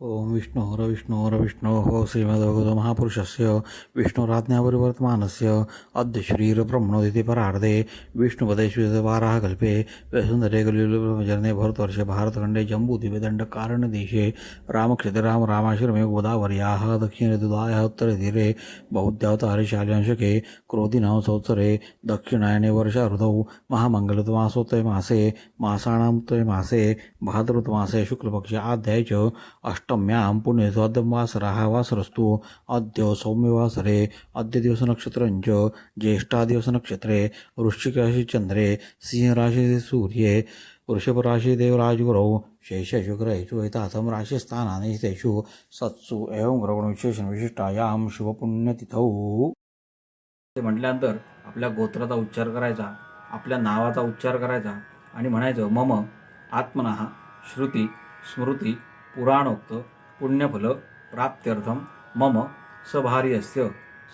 ओम विष्णोरविष्णोरविष्णोः हो श्रीमद्भगवतमहापुरुषस्य विष्णुराज्ञापरिवर्तमानस्य अद्य श्रीरब्रह्मणोदिति परार्धे विष्णुपदे कल्पे वसुन्धरे कलियुगजने भरतवर्षे भारतखण्डे जम्बूद्वीपदण्डकारणदेशे रामक्षेत्रे रामाश्रमे गोदावर्याः दक्षिणदुदायः उत्तरतीरे बौद्धावतारिशाल्यांशके क्रोधिनां संवत्सरे दक्षिणायने वर्षाऋतौ महामङ्गलतमासोत्तरे मासे मासाणां मासे भाद्रतमासे शुक्लपक्षे आध्याय च अष्ट अष्टम्यां पुण्यस्वादवासरः वासरस्तु अद्य सौम्यवासरे अद्य दिवसनक्षत्रञ्च ज्येष्ठादिवसनक्षत्रे वृश्चिकराशिचन्द्रे सिंहराशि सूर्ये वृषभराशिदेवराजगुरौ शेषशुक्रयेषु एतासं राशिस्थानानि तेषु। सत्सु एवं ग्रहणविशेषणविशिष्टायां शुभपुण्यतिथौ। ते म्हटल्यानंतर आपल्या गोत्राचा उच्चार करायचा आपल्या नावाचा उच्चार करायचा आणि म्हणायचं मम आत्मनः श्रुती स्मृती पुराणोक्त पुण्यफलप्राप्त्यर्थं मम सभार्यस्य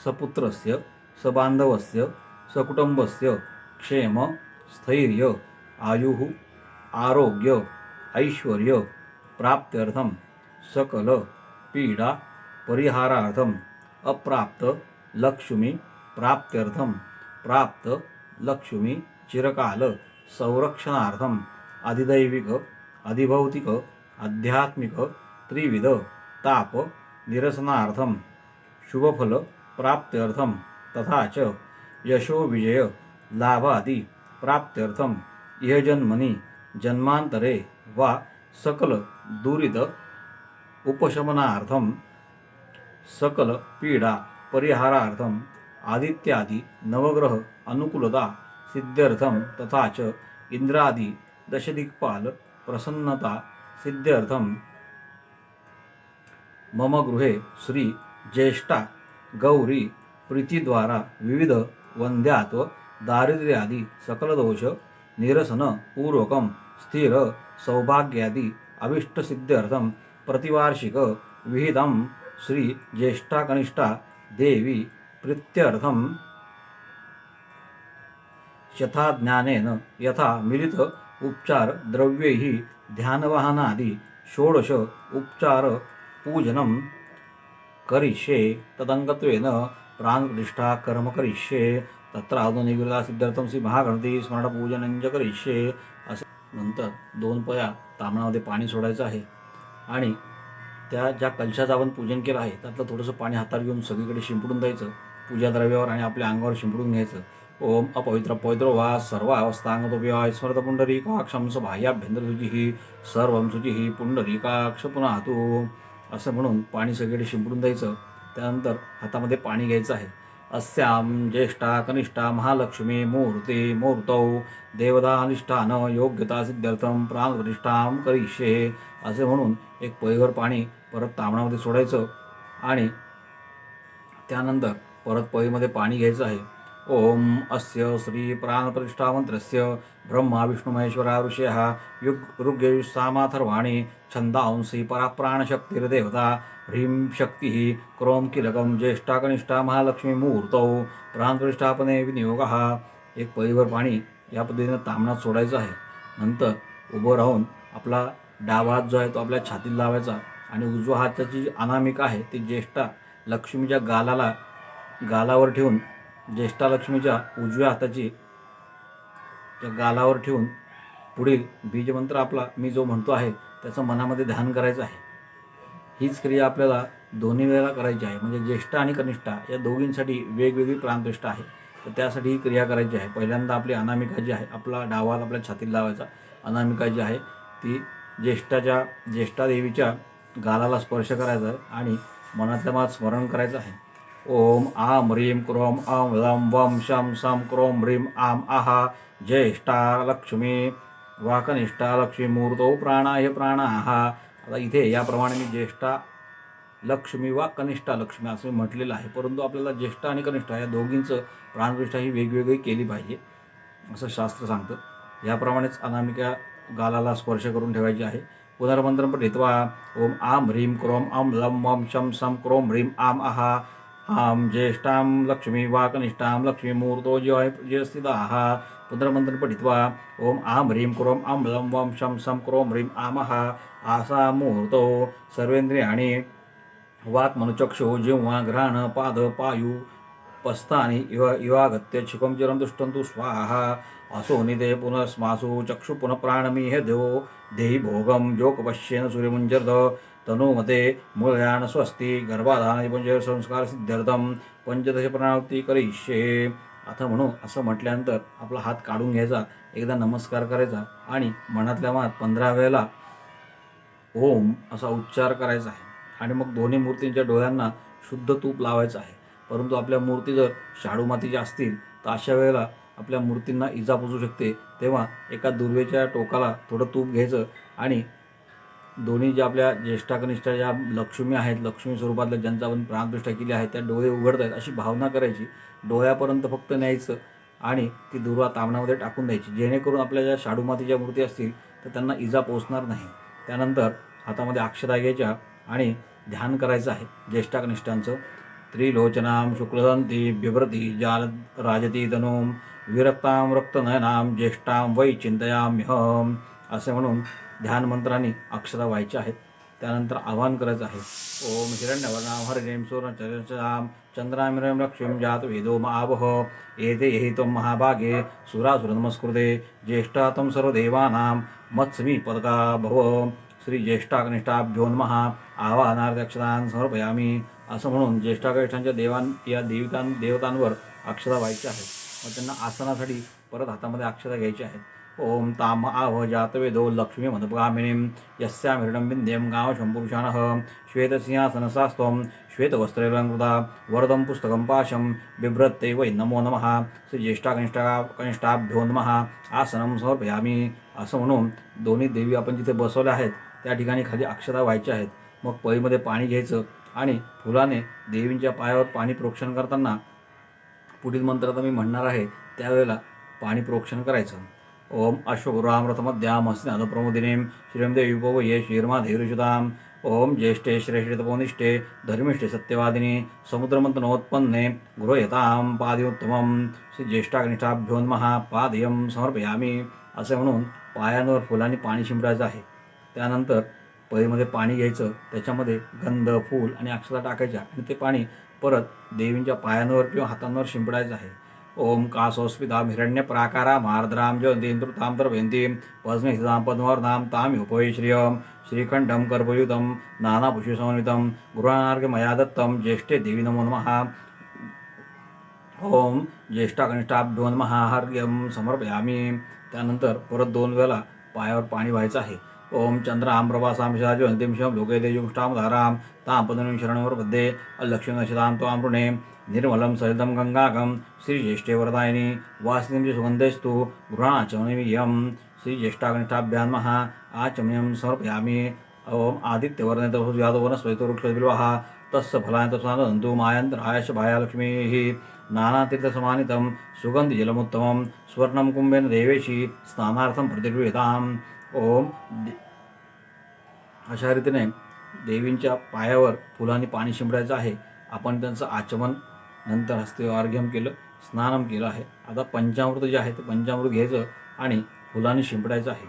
सपुत्रस्य सबान्धवस्य सकुटुम्बस्य क्षेम स्थैर्य आयुः आरोग्य ऐश्वर्य प्राप्त्यर्थं सकल पीडा परिहारार्थम् अप्राप्त लक्ष्मी प्राप्त्यर्थं प्राप्त लक्ष्मी चिरकाल संरक्षणार्थम् अधिदैविक अधिभौतिक आध्यात्मिक त्रिविध ताप निरसनार्थम शुभफल प्राप्त्यर्थम तथा च यशोविजय लाभादि प्राप्त्यर्थम् इहजन्मनि जन्मान्तरे वा सकल दुरित उपशमनार्थं सकल पीडा परिहारार्थम् आदित्यादि नवग्रह अनुकूलता सिद्ध्यर्थं तथा च इंद्रादि दशदिक्पाल प्रसन्नता सिद्ध्यर्थं मम गृहे श्री ज्येष्ठा गौरी प्रीतीद्वारा विविध वंद्यात्व दारिद्र्यादी सकलदोष निरसन स्थिर सौभाग्यादी अभिष्टसिद्ध्यर्थं प्रतिवार्षिक विहितं श्री ज्येष्ठा कनिष्ठा देवी प्रीत्यर्थं शथाज्ञानेन यथा मिलित उपचार द्रव्ये ही ध्यानवाहनादि षोडश उपचार पूजनं करिष्ये तदङ्गत्वेन प्राणप्रतिष्ठा कर्म करिष्ये तत्र आधुनिकता सिद्धार्थम श्री महागणपती स्मरणपूजनंच करिष्ये असे नंतर दोन पया तामणामध्ये पाणी सोडायचं आहे. आणि त्या ज्या कलशाचं आपण पूजन केलं आहे त्यातलं थोडंसं पाणी हातात घेऊन सगळीकडे शिंपडून द्यायचं. पूजा द्रव्यावर आणि आपल्या अंगावर शिंपडून घ्यायचं. ओम अपवित्र पवित्र वा सर्व अवस्थांगतोप्य स्मृत पुंडरीकाक्षं बाह्याभ्यंतरशुचिः सर्वं शुचिः पुंडरीकाक्ष पुन्हा तू असं म्हणून पाणी सगळीकडे शिंपडून द्यायचं त्यानंतर हातामध्ये पाणी घ्यायचं आहे. अस्याम ज्येष्ठा कनिष्ठा महालक्ष्मी मुहूर्ते मूर्तौ देवतानिष्ठान योग्यता सिद्ध्यर्थम प्राणप्रतिष्ठाम करिष्ये असे म्हणून एक पळीवर पाणी परत तांबणामध्ये सोडायचं आणि त्यानंतर परत पळीमध्ये पाणी घ्यायचं आहे. ओम अस्य श्री प्राणप्रतिष्ठामंत्रस्य ब्रह्मा विष्णुमहेश्वरा ऋषयः युग् ऋग्ययुस्सामाथर्वाणि छन्दांसि पराप्राणशक्तिर्देवता ह्रीं शक्तिः क्रों किलकं ज्येष्ठा कनिष्ठा महालक्ष्मी प्राणप्रतिष्ठापने विनियोगः एक पळीवर पाणी या पद्धतीनं तांबणात सोडायचं आहे. नंतर उभं राहून आपला डावा हात जो आहे तो आपल्या छातीत लावायचा आणि उजवा हाताची जी अनामिका आहे ती ज्येष्ठा लक्ष्मीच्या गालाला गालावर ठेवून ज्येष्ठा लक्ष्मीच्या उजव्या हाताची त्या गालावर ठेवून पुढील बीजमंत्र आपला मी जो म्हणतो आहे त्याचं मनामध्ये ध्यान करायचं आहे. हीच क्रिया आपल्याला दोन्ही वेळेला करायची आहे. म्हणजे ज्येष्ठा आणि कनिष्ठा या दोघींसाठी वेगवेगळी प्राणप्रतिष्ठा आहे. तर त्यासाठी ही क्रिया करायची आहे. पहिल्यांदा आपली अनामिका जी आहे आपला डावा आपल्या छातीला लावायचा. अनामिका जी आहे ती ज्येष्ठाच्या ज्येष्ठा देवीच्या गालाला स्पर्श करायचा आहे आणि मनातल्या मनात स्मरण करायचं आहे. ओम आम ह्रीं क्रोम अं लं वं शं सं क्रोम ह्रीं आम आहा। ज्येष्ठा लक्ष्मी वा कनिष्ठा लक्ष्मी मूर्तो प्राणाय प्राणाः। आता इथे याप्रमाणे मी ज्येष्ठा लक्ष्मी वा कनिष्ठा लक्ष्मी असं मी म्हटलेलं आहे परंतु आपल्याला ज्येष्ठा आणि कनिष्ठा या दोघींचं प्राणप्रतिष्ठा ही वेगवेगळी केली पाहिजे असं शास्त्र सांगतं. याप्रमाणेच अनामिका गालाला स्पर्श करून ठेवायची आहे. पुनर्मंत्रं पठित्वा ओम आम ह्रीं क्रोम आम लं वं शं सं क्रोम ह्रीं आम आहा। आं ज्येष्ठां लक्ष्मी वा कनिष्ठां लक्ष्मी मूर्तो ज्य स्थिताः पुनर्मन्त्रं पठित्वा ॐ आं ह्रीं क्रों आम्लं वं शं सं क्रों ह्रीं आमः आसामूर्तौ सर्वेन्द्रियाणि वाक्मनुचक्षु जिह्वा घ्राण पाद पायु पस्तानि इव इवागत्य क्षिपं चिरं दुष्टन्तु स्वाहा। असो निदे पुनस्मासु चक्षु पुनः प्राणमिह देवो देहि भोगं जोकपश्येन सूर्यमुञ्जर्द। तनुमते मूलयान स्वस्ति गर्भाधान पंच संस्कार सिद्ध्यर्थम पंचदश प्रणावती करिष्ये। आता म्हणू असं म्हटल्यानंतर आपला हात काढून घ्यायचा एकदा नमस्कार करायचा आणि मनातल्या मनात पंधरा वेळेला ओम असा उच्चार करायचा आहे. आणि मग दोन्ही मूर्तींच्या डोळ्यांना शुद्ध तूप लावायचं आहे. परंतु आपल्या मूर्ती जर शाडू मातीच्या असतील तर अशा वेळेला आपल्या मूर्तींना इजा पोचू शकते. तेव्हा एका दुर्वेच्या टोकाला थोडं तूप घ्यायचं आणि दोन्ही ज्या आपल्या ज्येष्ठा कनिष्ठा ज्या लक्ष्मी आहेत लक्ष्मी स्वरूपातल्या ज्यांचा आपण प्राणप्रतिष्ठा केली आहे त्या डोळे उघडत आहेत अशी भावना करायची. डोळ्यापर्यंत फक्त न्यायचं आणि ती दुर्वा तामणामध्ये टाकून द्यायची. जेणेकरून आपल्या ज्या शाडू मातीच्या मूर्ती असतील तर त्यांना इजा पोचणार नाही. त्यानंतर हातामध्ये अक्षरा घ्यायच्या आणि ध्यान करायचं आहे ज्येष्ठा कनिष्ठांचं त्रिलोचनां शुक्लदंती बिभ्रती जाल राजती तनूम विरक्तां रक्तनयनां ज्येष्ठां वै चिंतयाम्यहम असे म्हणून ध्यान मंत्राने अक्षरा व्हायच्या आहेत. त्यानंतर आवाहन करायचं आहे. ओम हिरण्यवर्णाम हरिणीं सुवर्णचरचां चंद्रामिरं लक्ष्मीं जात वेदो महावह एते हि त्वं महाभागे सुरासुरनमस्कृते ज्येष्ठा त्वं सर्वदेवानां मत्स्मी पदका भव. श्री ज्येष्ठाकनिष्ठाभ्यो नमः. आवाहनार्थक्षतान् समर्पयामी. असं म्हणून ज्येष्ठाकनिष्ठांच्या देवां या देविकां देवतांवर अक्षता व्हायच्या आहेत. मग त्यांना आसनासाठी परत हातामध्ये अक्षता घ्यायची आहेत. ओम ताम आव जातवेदो लक्ष्मी मधुगामिनीं यस्यां हिरणं विन्द्यं गावशं श्वेतसिंहासनसास्त्वं श्वेतवस्त्रैलङ्कृता। वरदं पुस्तकं पाशं बिभ्रत्ते वै नमो नमः। श्रीज्येष्ठाकनिष्ठा कनिष्ठाभ्यो नमः। आसनं समर्पयामी। असं म्हणून दोन्ही देवी आपण जिथे बसवल्या आहेत त्या ठिकाणी खाली अक्षता व्हायच्या आहेत. मग पळीमध्ये पाणी घ्यायचं आणि फुलाने देवींच्या पायावर पाणी प्रोक्षण करताना पुढील मंत्र आता मी म्हणणार आहे त्यावेळेला पाणी प्रोक्षण करायचं. ओम अश्वपुरामृतमध्याम हस्नादप्रमोदिनीं श्रीं देवी उपवये श्रीर्माधीरुषुताम् ओम ज्येष्ठे श्रेष्ठे तपोनिष्ठे धर्मिष्ठे सत्यवादिनी समुद्रमन्थनोत्पन्ने गृह्यतां पादयोत्तमं श्री ज्येष्ठाकनिष्ठाभ्यो नमः पादयं समर्पयामी। असे म्हणून पायांवर फुलांनी पाणी शिंपडायचं आहे. त्यानंतर पळीमध्ये पाणी घ्यायचं त्याच्यामध्ये गंध फूल आणि अक्षता टाकायच्या आणि ते पाणी परत देवींच्या पायांवर किंवा हातांवर शिंपडायचं आहे. ओम कासोस्मितां हिरण्य प्राकारा मार्द्रां जयन्तीं तृतां द्रवयन्तीं पद्महितां पद्मवर्णां ताम् उपये श्रियं श्रीकण्ठं कर्पयुतं नानापुष्पसमन्वितं गृहार्घ्यमया दत्तं ज्येष्ठे देवी नमो नमः। ओम ज्येष्ठाकनिष्ठाभ्यो नमः। अर्घ्यं समर्पयामी। त्यानंतर परत दोन वेळा पायावर पाणी व्हायचं आहे। ओम चंद्रां प्रभासां शिवाजयन्तीं शिवं लोके देयुष्टां धाराम तां पदनीं शरणवर मध्ये अलक्ष्मीनशितां तो आमृणे निर्मलं सलितं गङ्गागं श्रीज्येष्ठे वरदायिनी च सुगन्धेस्तु गृहाचमनीयं श्रीज्येष्ठाकनिष्ठाभ्यां नमः आचमनीयं समर्पयामि ओम आदित्यवर्णितः यादव वनस्पतिवृक्षविवाह तस्य फलानि तत्सानन्तु मायन्तरायश भायालक्ष्मीः नानातीर्थसमानितं सुगन्धिजलमुत्तमं स्वर्णं कुम्भेन देवेशी स्नानार्थं प्रतिगृह्यताम् ओम अशा रीतीने देवींच्या पायावर फुलांनी पाणी शिंपडायचं आहे. आपण त्यांचं आचमन नंतर हस्ते अर्घ्यम केलं स्नानम केलं आहे. आता पंचामृत जे आहे ते पंचामृत घ्यायचं आणि फुलांनी शिंपडायचं आहे.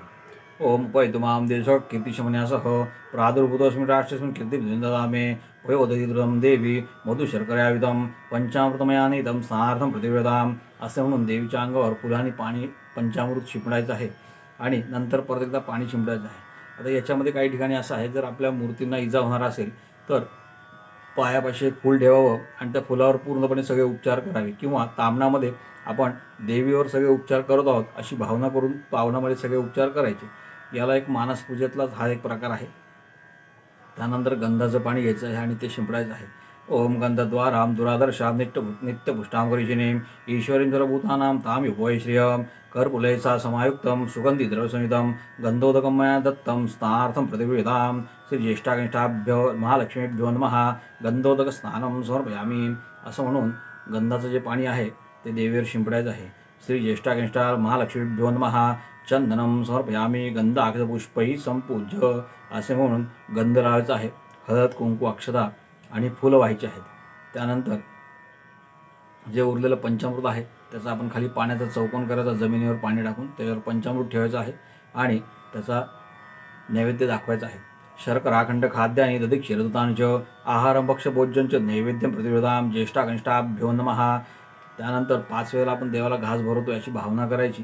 ओम पै तुमाम देश कीर्तिशमन्यासह प्रादुर्भूतस्मिन् राष्ट्रस्मिन् कीर्तिं ददामे वयोदधिद्रं देवी मधुशर्करायुधं पंचामृतमयानीतं स्नानार्थं प्रतिवेदाम असे म्हणून देवीच्या अंगावर फुलांनी पाणी पंचामृत शिंपडायचं आहे आणि नंतर परत एकदा पाणी शिंपडायचं आहे. आता याच्यामध्ये काही ठिकाणी असं आहे जर आपल्या मूर्तींना इजा होणार असेल तर पायापाशी एक फूल ठेवावं आणि त्या फुलावर पूर्णपणे सगळे उपचार करावे किंवा तामणामध्ये आपण देवीवर सगळे उपचार करत आहोत अशी भावना करून पावनामध्ये सगळे उपचार करायचे. याला एक मानस पूजेतलाच हा एक प्रकार आहे. त्यानंतर गंधाचं पाणी घ्यायचं आहे आणि ते शिंपडायचं आहे. ओम गंधद्वारां दुरादर्शां नित्य नित्यपुष्टां करिशिनीं ईश्वरीं सर्वभूतानां ताम् उपवय श्रियं कर्पुलयसा समायुक्तं सुगन्धिद्रवसंयुतं गन्धोदकं मया दत्तं स्नानार्थं प्रतिगृह्यतां श्रीज्येष्ठाकनिष्ठाभ्यो महालक्ष्मीभ्यो नमः। गंधोदकस्नानं समर्पयामी। असं म्हणून गंधाचं जे पाणी आहे ते देवीवर शिंपडायचं आहे. श्री ज्येष्ठाकनिष्ठा महालक्ष्मीभ्यो नमः। चंदनं गंध गंधाक्षपुष्पैः संपूज्य। असे म्हणून गंध लावायचा आहे. हळद कुंकू अक्षता आणि फुलं व्हायची आहेत. त्यानंतर जे उरलेलं पंचामृत आहे त्याचा आपण खाली पाण्याचा चौकोन करायचा जमिनीवर पाणी टाकून त्याच्यावर पंचामृत ठेवायचं आहे आणि त्याचा नैवेद्य दाखवायचा आहे. शर्कराखंड आणि दधिक शिरदतांच आहारं भक्ष भोज्यंच नैवेद्यम प्रतिविधाम ज्येष्ठा कनिष्ठा नमः. त्यानंतर पाच वेळेला आपण देवाला घास भरवतो याची भावना करायची.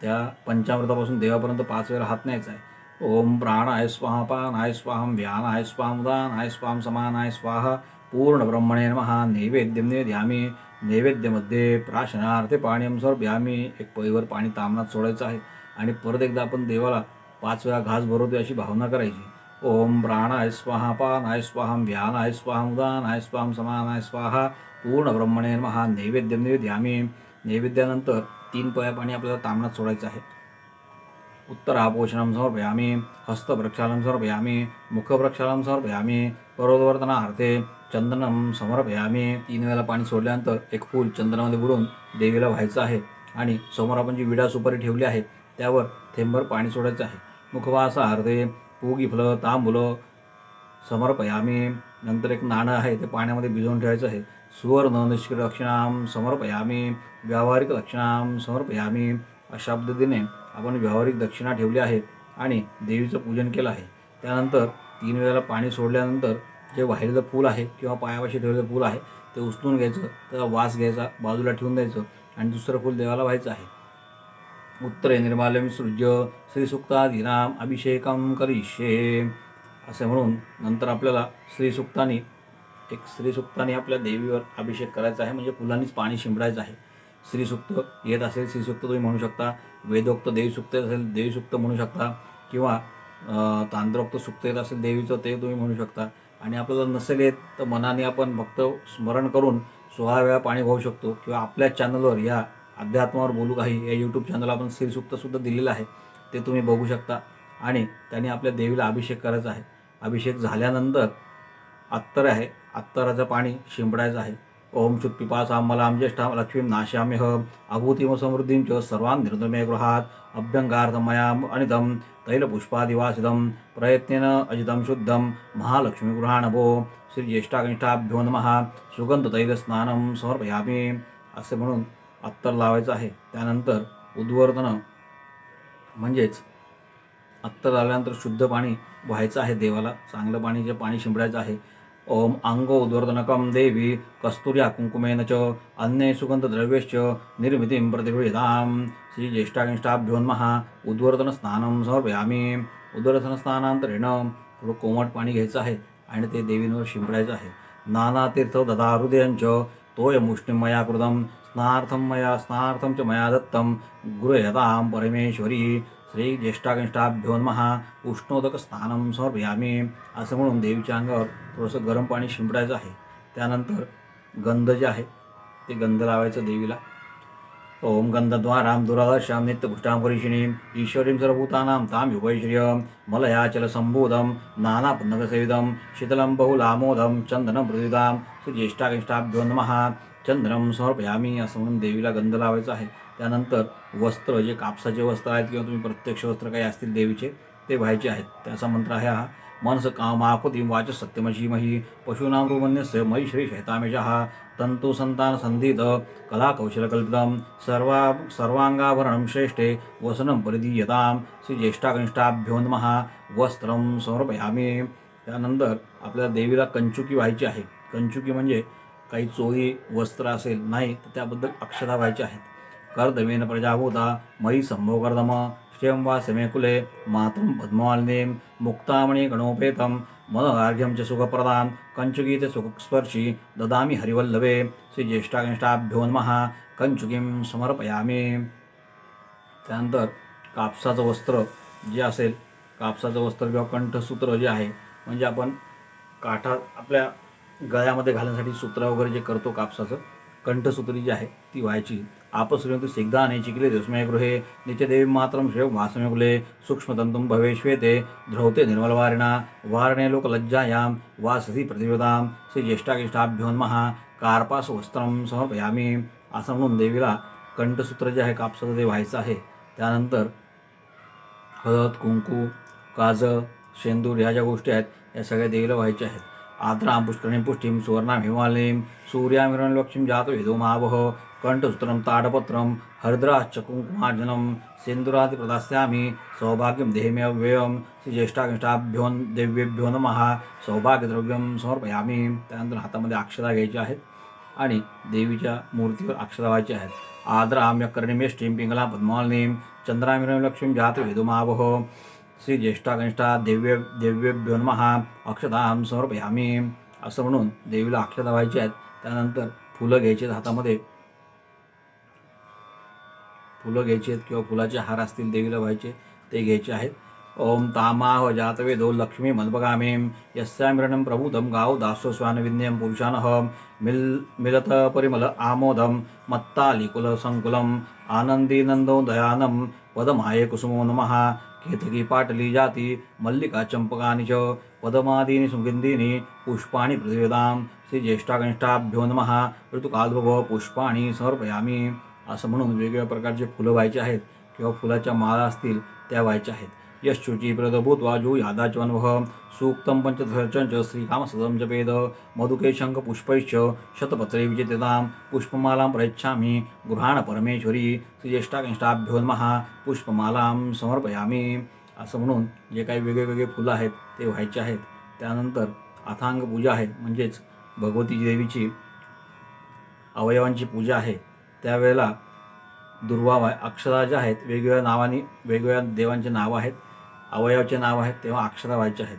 त्या पंचामृतापासून देवापर्यंत पाच वेळेला हात न्यायचा आहे. ओम प्राणाय स्वाहा पानाय स्वाहम व्यानाय स्वाम उदानाय स्वाम समानाय स्वाहा। पूर्ण ब्रह्मणे नमः। नैवेद्यम निवेद्यामी। नैवेद्यामध्ये प्राशनार्थे पाणी भ्यामी एक पळीवर पाणी तामनात सोडायचं आहे आणि परत एकदा आपण देवाला पाच वेळा घास भरवतो अशी भावना करायची. ओम प्राणाय स्वाहा पानाय स्वाहम व्यानाय स्वाहम उदानाय स्वाम समानाय स्वाहा। पूर्ण ब्रह्मणे नमः। नैवेद्यम निवेद्यामी। नैवेद्यानंतर तीन पळ्या पाणी आपल्याला तामनात सोडायचं आहे. उत्तरापोषणं समर्पयामि हस्तप्रक्षालं समर्पयामि मुखप्रक्षालं समर्पयामि पर्वतवर्धनार्थे चंदनं समर्पयामि। तीन वेळेला पाणी सोडल्यानंतर एक फूल चंदनामध्ये बुडून देवीला व्हायचं आहे आणि समोर आपण जी विडा सुपारी ठेवली आहे त्यावर थेंबर पाणी सोडायचं आहे. मुखवासार्थे पूगी फुलं तांबुलं समर्पयामी. नंतर एक नाणं आहे ते पाण्यामध्ये भिजवून ठेवायचं आहे. सुवर्ण निष्क्रिय लक्षणाम समर्पयामी व्यावहारिक लक्षणाम समर्पयामी अशा पद्धतीने आपण व्यावहारिक दक्षिणा ठेवली आहे आणि देवीचं पूजन केलं आहे. त्यानंतर तीन वेळेला पाणी सोडल्यानंतर जे वाहिलेलं फूल आहे किंवा पायापाशी ठेवलेलं फूल आहे ते उचलून घ्यायचं त्याचा वास घ्यायचा बाजूला ठेवून द्यायचं आणि दुसरं फूल देवाला व्हायचं आहे. उत्तरे निर्माल्यम सृज्य श्रीसुक्तादीनाम अभिषेकम करिष्ये असे म्हणून नंतर आपल्याला श्रीसुक्तानी एक श्रीसुक्ताने आपल्या देवीवर अभिषेक करायचा आहे म्हणजे फुलांनीच पाणी शिंपडायचं आहे. श्रीसुक्त येत असेल श्रीसुक्त तुम्ही म्हणू शकता. वेदोक्त देवीसुक्त असेल देवीसुक्त म्हणू शकता. किंवा तांद्रोक्त सुक्त येत असेल देवीचं ते तुम्ही म्हणू शकता. आणि आपल्याला नसेल येत तर मनाने आपण फक्त स्मरण करून सोळा वेळा पाणी वाहू शकतो. किंवा आपल्या चॅनलवर या अध्यात्मावर बोलू काही या यूट्यूब चॅनलला आपण श्रीसुक्तसुद्धा दिलेलं आहे ते तुम्ही बघू शकता. आणि त्याने आपल्या देवीला अभिषेक करायचा आहे. अभिषेक झाल्यानंतर अत्तर आहे. अत्तराचं पाणी शिंपडायचं आहे. ओम शुत मलाम ज्येष्ठा लक्ष्मीं नाश्याम्यह अभूतिम समृद्धीं च सर्वान् निर्दमे गृहात् अभ्यङ्गार्थमयाम् अनिदं तैलपुष्पादिवासिदं प्रयत्नेन अजितं शुद्धं महालक्ष्मीगृहाणभो श्रीज्येष्ठाकनिष्ठाभ्यो नमः सुगंधतैलस्नानं समर्पयामी। असे म्हणून अत्तर लावायचं आहे. त्यानंतर उद्वर्तन म्हणजेच अत्तर लावल्यानंतर शुद्ध पाणी व्हायचं आहे देवाला. चांगलं पाणी जे पाणी शिंपडायचं आहे ओम अंगो उद्वर्तनकं देवी कस्तुर्या कुंकुमेन च अन्ये सुगन्धद्रव्यश्च निर्मितीं प्रतिगृह्यतां श्रीज्येष्ठाकनिष्ठाभ्योन्मः उद्वर्धनस्नानं समर्पयामी। उद्वर्तनस्नानांतरेण थोडं कोमट पाणी घ्यायचं आहे आणि ते देवींवर शिंपडायचं आहे। नानातीर्थ ददा हृदयांच तोयमुष्णिं मया कृतं स्नार्थं मया स्नार्थं च मया दत्तं गृह्यतां परमेश्वरी। श्री ज्येष्ठाकनिष्ठाभ्यो नमः समर्पयामी। असं म्हणून देवीच्या अंगावर थोडंसं गरम पाणी शिंपडायचं आहे. त्यानंतर गंध जे आहे ते गंध लावायचं देवीला. ओम गंधद्वारां दुरादर्शां नित्यपुष्टां परिशिणीं ईश्वरीं सर्वभूतानां तां युगैश्रियं मलयाचलसम्भूतं नानापन्नकसेवितं शीतलं बहुलामोदम चंदनम प्रतिदां श्रीज्येष्ठाकनिष्ठाभ्यो नमः चंद्रम समर्पयामी असं म्हणून देवीला गंध लावायचा आहे. त्यानंतर वस्त्र जे कापसाचे वस्त्र आहेत किंवा तुम्ही प्रत्यक्ष वस्त्र काही असतील देवीचे ते व्हायचे आहेत. त्याचा मंत्र आहे हा मनस कामाकुतीं वाच सत्यमशीमही। पशूनां रुमन्यस्य मयि श्री शैतामेशः तंतु संतान संधित कला कौशलकल्पितं सर्वा सर्वांगाभरणं श्रेष्ठे। वसनं परिदीयतां श्री ज्येष्ठाकनिष्ठाभ्यो नमः। वस्त्रं समर्पयामी। त्यानंतर आपल्या देवीला कंचुकी व्हायची आहे. कंचुकी म्हणजे काही चोरी वस्त्र असेल नाही तर त्याबद्दल अक्षता व्हायच्या आहेत. कर्दमेन प्रजाभूता मयी संभव कर्दम श्रियं वा समे कुले मातरं पद्मवालिनीं मुक्तामणि गणोपेतं मनोगार्घ्यं च सुखप्रदां कंचुकी सुखस्पर्शि सुखस्पर्शी ददामि हरिवल्लभे श्रीज्येष्ठाकनिष्ठाभ्यो नमः। कंचुकीं समर्पयामी। त्यानंतर कापसाचं वस्त्र जे असेल कापसाचं वस्त्र किंवा कंठसूत्र जे आहे म्हणजे आपण काठा आपल्या गळ्यामध्ये घालण्यासाठी सूत्र वगैरे जे करतो कापसाचं कंठसूत्री जी आहे ती व्हायची. आपश्रियंतु सिग्धाने चिकिले दिवसमय गृहे नित्यदेवी मातरं श्रेय वासमे कुले भवेश्वेते ध्रौते निर्मलवारिणा वारणे लोकलज्जायां वाससी प्रतिपदां श्रीज्येष्ठाकिष्ठाभ्योन्मः कार्पास कार्पासवस्त्रं समर्पयामी। असं म्हणून देवीला कंठसूत्र जे आहे कापसाचं ते व्हायचं आहे त्यानंतर हळद कुंकू काजळ शेंदूर ह्या ज्या गोष्टी आहेत या सगळ्या देवीला व्हायच्या आहेत. आद्रां पुष्करणीं पुष्टीं सुवर्णां हिमालयीं सूर्यामिरणलक्ष्मीं जातो हिदो महावह कंठसूत्रं ताडपत्रं हरिद्राश्च कुङ्कुमार्जनं सिन्दुरादि प्रदास्यामि सौभाग्यं देहिमे अव्ययं श्रीज्येष्ठाकनिष्ठाभ्यो देव्येभ्यो सौभाग्य सौभाग्यद्रव्यं समर्पयामी। त्यानंतर हातामध्ये अक्षता घ्यायची आहेत आणि देवीच्या मूर्तीवर अक्षरा व्हायचे आहेत. आद्राम्य कर्णिमेष्टीं पिंगला पद्मालिनीं चंद्रामिरं लक्ष्मीं जात वेदुमावह। श्री ज्येष्ठा कनिष्ठा देव्य देव्येभ्यो नमः। अक्षतां समर्पयामी। असं म्हणून देवीला अक्षता व्हायची आहेत. त्यानंतर फुलं घ्यायची आहेत हातामध्ये. फुलं घ्यायची आहेत किंवा फुलाचे हार असतील देवीला व्हायचे ते घ्यायचे आहेत. ओम तामाह जातवेदो लक्ष्मी मद्भगामीं. यस्यामिरणं प्रभूतं गाव दासो स्वानविन्यम पुरुषानः मिल मिलत परिमल आमोदं मत्तालिकुलसङ्कुलम् आनन्दीनन्दो दयानं पदमाये कुसुमो नमः. केतकी पाटली जाती मल्लिका चंपकानि च. पदमादीनि सुगन्धीनि पुष्पाणि प्रतिवेदां. श्रीज्येष्ठाकनिष्ठाभ्यो नमः. ऋतुकालोभव पुष्पाणि समर्पयामि. असं म्हणून वेगवेगळ्या प्रकारचे फुलं व्हायचे आहेत किंवा फुलाच्या माळा असतील त्या व्हायच्या आहेत. यशुची प्रदभूत्वा सूक्तम पंचधर्चन च श्रीकाम सदम जपेद मधुके शङ्खपुष्पैश्च शतपत्रे विजेततां पुष्पमालां प्रयच्छामि गृहाण परमेश्वरी श्रीज्येष्ठाकनिष्ठाभ्यो नमः पुष्पमालां समर्पयामी. असं म्हणून जे काही वेगळे वेगळे फुलं आहेत ते व्हायचे आहेत. त्यानंतर अथांग पूजा आहे म्हणजेच भगवती देवीची अवयवांची पूजा आहे. त्यावेळेला दुर्वा अक्षरा ज्या आहेत वेगवेगळ्या नावाने वेगवेगळ्या देवांचे नावं आहेत अवयवाचे नाव आहेत तेव्हा अक्षरा व्हायचे आहेत.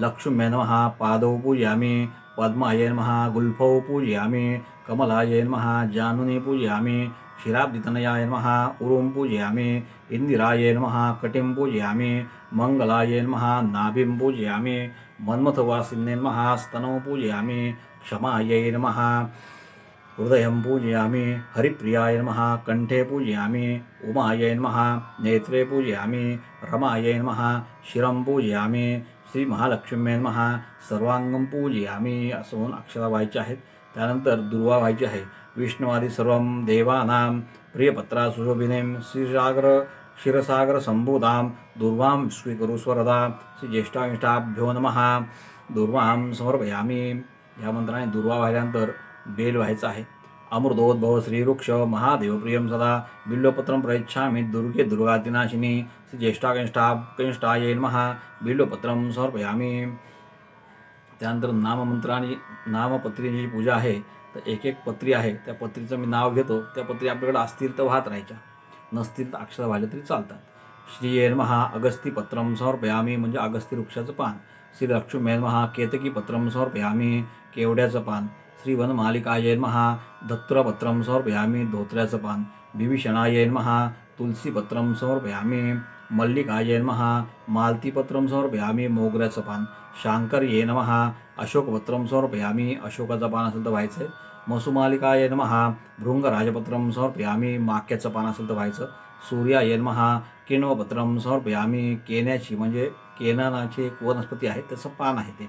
लक्ष्म्ये नमः पादौ पूजयामी पद्माय महा गुल्फौ पूजयामी कमलायन महा जानुनी पूजयामी क्षीराब्दितनयाय महा उरुं पूजयामि इंदिराय नमः कटिं पूजयामि मङ्गलाय नमः नाभिं पूजयामि मन्मथवासिन्ये नमः स्तनौ पूजयामि क्षमायै नमः हृदयं पूजयामि हरिप्रियाय नमः कण्ठे पूजयामि उमायै नमः नेत्रे पूजयामि रमायै नमः शिरं पूजयामि श्रीमहालक्ष्म्यै नमः सर्वांगं पूजयामि असं म्हणून अक्षरा व्हायचे आहेत. त्यानंतर दुर्वा व्हायची आहे. विष्णुवादी सर्वं देवानां प्रियपत्रा सुशोभिने श्रीसागर क्षीरसागर संभूतां दुर्वां स्वीकरू स्वरदा श्रीज्येष्ठानिष्ठाभ्यो नमः दुर्वां समर्पयामी. या मंत्राने दुर्वा व्हायल्यानंतर बेल व्हायचा आहे. अमृतोद्भव श्रीवृक्ष महादेवप्रियम सदा बिल्वपत्रं प्रयच्छामि दुर्गे दुर्गातिनाशिनी श्री ज्येष्ठा येईल महा बिल्वपत्रं समर्पयामी। त्यानंतर नाममंत्राने नामपत्रीची पूजा आहे. तर एक एक पत्री आहे. त्या पत्रीचं मी नाव घेतो. त्या पत्री आपल्याकडे असतील तर वाहत राहायच्या. नसतील तर अक्षर व्हायला तरी चालतात. श्री महा अगस्ती पत्रं समर्पयामी म्हणजे अगस्ती वृक्षाचं पान. श्री लक्ष्मी महा केतकी पत्रम समर्पयामी केवड्याचं पान. श्री वनमालिकाय महा धत्त्रपत्रं समर्पयामी। धोत्र्याचं पान बिभीषणाय महा तुलसीपत्रं समर्पयामि। मल्लिकाय नमः। मालतीपत्रं समर्पयामि। मोगऱ्याचं पान शांकर्ये नमः। अशोकपत्रं समर्पयामी। अशोकाचं पान असेल तर व्हायचं आहे मसुमालिकाय नमः। भृंगराजपत्रं समर्पयामी। माक्याचं पान असेल तर व्हायचं सूर्याय नमः। किण्वपत्रं समर्पयामी। केन्याची म्हणजे केनानाची एक वनस्पती आहे त्याचं पान आहे ते।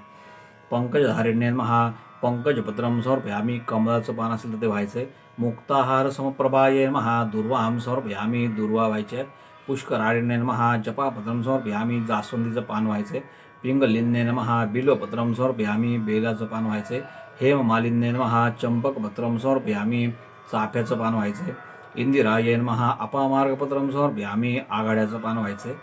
पंकजधारिण्य महा पंकजपत्रं समर्पयामी. कमळाचं पान असेल तर ते व्हायचं आहे मुक्ताहार समप्रभाये महा दुर्वाम समर्पयामी. दुर्वा व्हायचे. आहेत पुष्करारण्य नमः. जपापत्रं समर्पयामी. जास्वंदीचं पान व्हायचे. महा नमः. बिल्वपत्रं समर्पयामी. बेलाचं पान व्हायचे. हेममालिन्य महा चंपकपत्रं समर्पयामी. चाफ्याचं पान व्हायचे. इंदिराय नमः. अपामार्गपत्रं समर्पयामी. आघाड्याचं पान व्हायचे.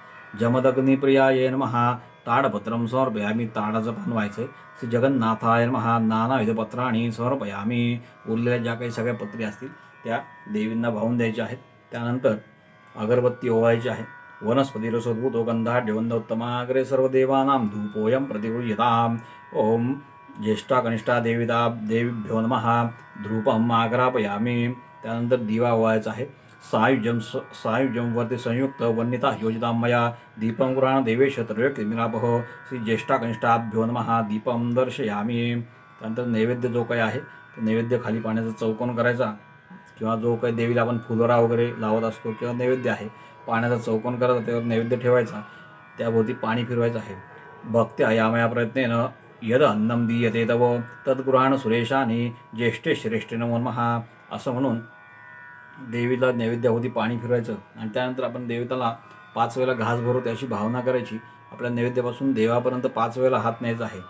येन महा ताडपत्रं समर्पयामी। ताडाचं पान व्हायचे श्री जगन्नाथाय महा नानाविध आणि समर्पयामी। उरलेल्या ज्या काही सगळ्या पत्री असतील त्या देवींना वाहून द्यायच्या आहेत. त्यानंतर अगरबत्ती ओवायची आहे. वनस्पती रसोद्भूतो गंधाढ्यवंदोत्तमाग्रे सर्व देवानां धूपोयम प्रतिगृह्यताम्। ओम ज्येष्ठा कनिष्ठा देविता देवीभ्यो नमः। धूपम आग्रापयामी। त्यानंतर दिवा ओवायचा आहे। सायुज्यम स वर्ति संयुक्त वन्यता योजिता मया दीपं गृहाण देवेश त्रयोक्तिमिरापः श्री ज्येष्ठा कनिष्ठाभ्यो नमः दीपं दर्शयामी। त्यानंतर नैवेद्य जो काही आहे तो नैवेद्य खाली पाण्याचा चौकोन करायचा किंवा जो काही देवीला आपण फुलोरा वगैरे लावत असतो किंवा नैवेद्य आहे पाण्याचा चौकोन करायचा त्यावर नैवेद्य ठेवायचा त्याभोवती पाणी फिरवायचं आहे. भक्त्या यामया प्रयत्नेनं यद अन्नम दीयते तव तद्गृहाण सुरेशाने ज्येष्ठे श्रेष्ठ नमो महा असं म्हणून देवीला नैवेद्याभोवती पाणी फिरवायचं आणि त्यानंतर आपण देवताला पाच वेळेला घास भरवते अशी भावना करायची. आपल्या नैवेद्यापासून देवापर्यंत पाच वेळेला हात न्यायचा आहे.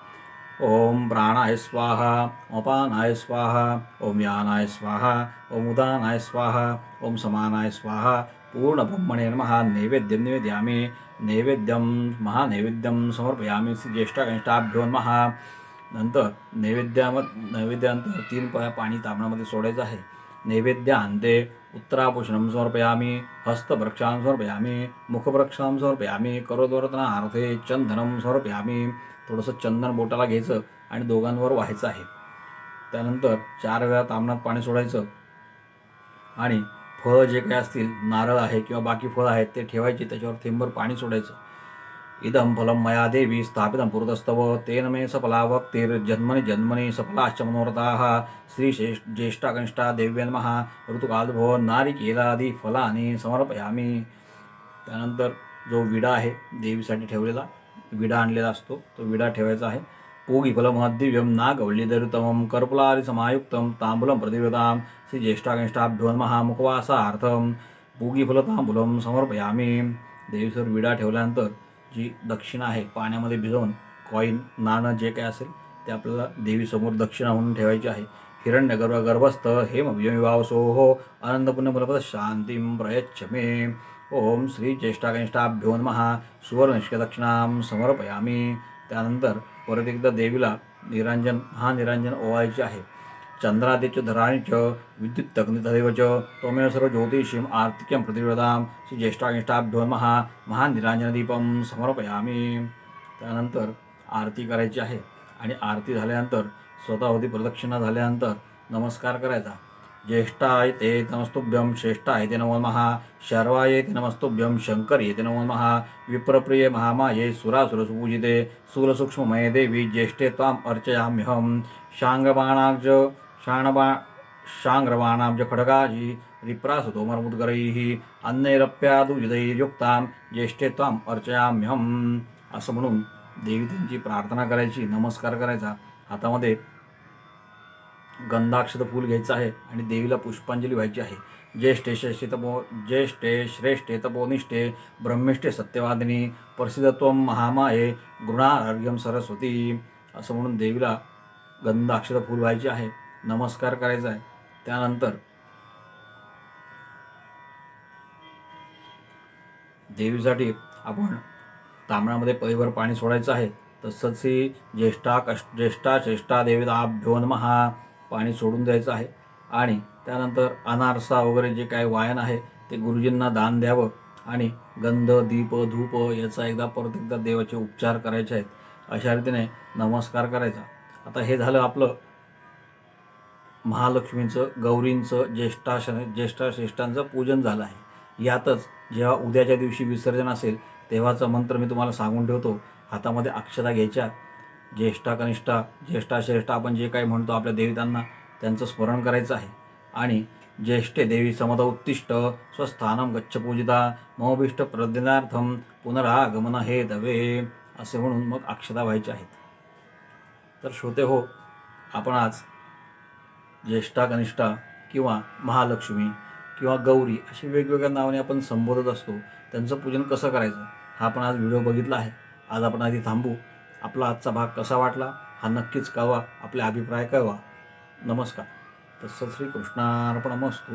ओम प्राणाय स्वाहा अपानाय स्वाहा ओम यानाय स्वाहा ओम उदानाय स्वाहा ओम समानाय स्वाहा. पूर्ण ब्रह्मणे महा नैवेद्यम निवेद्यामी. नैवेद्यं महानैवेद्यं समर्पयामी श्री ज्येष्ठाकनिष्ठाभ्यो महा नंतर नैवेद्याम नैवेद्यानंतर तीन पाया पाणी तांबणामध्ये सोडायचं आहे. नैवेद्य नैवेद्यान्ते उत्तराभूषणं समर्पयामि हस्तभृक्षां समर्पयामि मुखभृक्षां समर्पयामि करोदवर्तनार्थे चंदनं समर्पयामि थोडंसं चंदन बोटाला घ्यायचं आणि दोघांवर व्हायचं आहे. त्यानंतर चार वेळा तांबणात पाणी सोडायचं आणि फळं जे काही असतील नारळ आहे किंवा बाकी फळं आहेत ते ठेवायचे त्याच्यावर थेंबर पाणी सोडायचं. इदं फलं मया देवी स्थापितं पुरतस्तव तेन मे सफलावक्तिर्जन्मनि जन्मनि सफलाश्च मनोरथाः। श्रीशेष ज्येष्ठाकनिष्ठा देव्य नमः ऋतुकालभो नारिकेलादी फलानि समर्पयामि। त्यानंतर जो विडा आहे देवीसाठी ठेवलेला विडा आणलेला असतो तो विडा ठेवायचा आहे. पूगिफलमहद्दिव्यं नागवल्लीधरुतमं कर्पुलारि समायुक्तं ताम्बूलं प्रतिव्रतां श्रीज्येष्ठाकनिष्ठाभ्यो नमः मुखवासार्थं। पूगिफलतांबूलं समर्पयामि। देवीसर विडा ठेवल्यानंतर जी दक्षिणा आहे पाण्यामध्ये भिजवून कॉईन नाणं जे काय असेल ते आपल्याला देवीसमोर दक्षिणा म्हणून ठेवायची आहे. हिरण्य गर्भ गर्भस्थ हेम विवासोहो आनंदपूर्ण पुण्यफलपद शांती प्रयच्छ मे ओम श्री ज्येष्ठाकनिष्ठाभ्यो महा सुवर्णनिष्क दक्षिणां समर्पयामी. त्यानंतर परत एकदा देवीला निरांजन हा निरांजन ओवायचे आहे. चंद्रादित्य धराणि च विद्युत्तग्नितदैव च त्वमेव सर्व ज्योतिषीम् आर्तिक्यं प्रतिव्रतां श्री ज्येष्ठाकनिष्ठाभ्यो नमः महानिरांजनदीपं समर्पयामि। त्यानंतर आरती करायची आहे आणि आरती झाल्यानंतर स्वतःवती प्रदक्षिणा झाल्यानंतर नमस्कार करायचा. ज्येष्ठाय ते नमस्तुभ्यं श्रेष्ठाय ते नमो नमः शर्वाय ते नमस्तुभ्यं शंकर येते नमो नमः विप्रप्रिये महामाये सुरासुरसुपूजिते स्थूलसूक्ष्ममये देवी ज्येष्ठे त्वाम् अर्चयाम्यहं शाङ्गबाणाब्ज शाणबा शाङ्ग्रबाणाब्ज खड्गाजी रिप्रासुतोमरमुद्गरैः अन्नैरप्यादुयुधैर्युक्तां ज्येष्ठे त्वाम् अर्चयाम्यहम्। असं म्हणून देवी त्यांची प्रार्थना करायची नमस्कार करायचा. हातामध्ये गंधाक्षत फूल घ्यायचं आहे आणि देवीला पुष्पांजली व्हायची आहे. ज्येष्ठे श्रेष्ठे तपो ज्येष्ठे श्रेष्ठे तपोनिष्ठे ब्रह्मिष्ठे सत्यवादिनी प्रसिद्धत्व महामाये गृणार्घ्यम सरस्वती. असं म्हणून देवीला गंधाक्षत फूल व्हायचे आहे. नमस्कार करायचा आहे. त्यानंतर देवीसाठी आपण तांबण्यामध्ये पैभर पाणी सोडायचं आहे. तसंच ही ज्येष्ठा कष्ट ज्येष्ठा श्रेष्ठा देवीदाभ्यो महा पाणी सोडून द्यायचं आहे. आणि त्यानंतर अनारसा वगैरे जे काय वायन आहे ते गुरुजींना दान द्यावं. आणि गंध दीप धूप याचा एकदा परत एकदा देवाचे उपचार करायचे आहेत. अशा रीतीने नमस्कार करायचा. आता हे झालं आपलं महालक्ष्मीचं गौरींचं ज्येष्ठा ज्येष्ठा श्रेष्ठांचं पूजन झालं आहे. यातच जेव्हा उद्याच्या दिवशी विसर्जन असेल तेव्हाचा मंत्र मी तुम्हाला सांगून ठेवतो. हातामध्ये अक्षता घ्यायच्या. ज्येष्ठा कनिष्ठा ज्येष्ठा श्रेष्ठा आपण जे काही म्हणतो आपल्या देवतांना त्यांचं स्मरण करायचं आहे. आणि ज्येष्ठे देवी समता उत्तिष्ठ स्वस्थानं गच्छ पूजिता ममभिष्ट पुनरागमन हे दवे असे म्हणून मग अक्षता व्हायचे आहेत. तर श्रोते हो आपण आज ज्येष्ठा कनिष्ठा किंवा महालक्ष्मी किंवा गौरी अशी वेगवेगळ्या नावाने आपण संबोधत असतो. त्यांचं पूजन कसं करायचं? हा आपण आज व्हिडिओ बघितला आहे. आज आपण आधी थांबू. आपला आजचा भाग कसा वाटला? हा नक्कीच कळवा. आपले अभिप्राय कळवा. नमस्कार. तसं श्रीकृष्णार्पणमस्तू.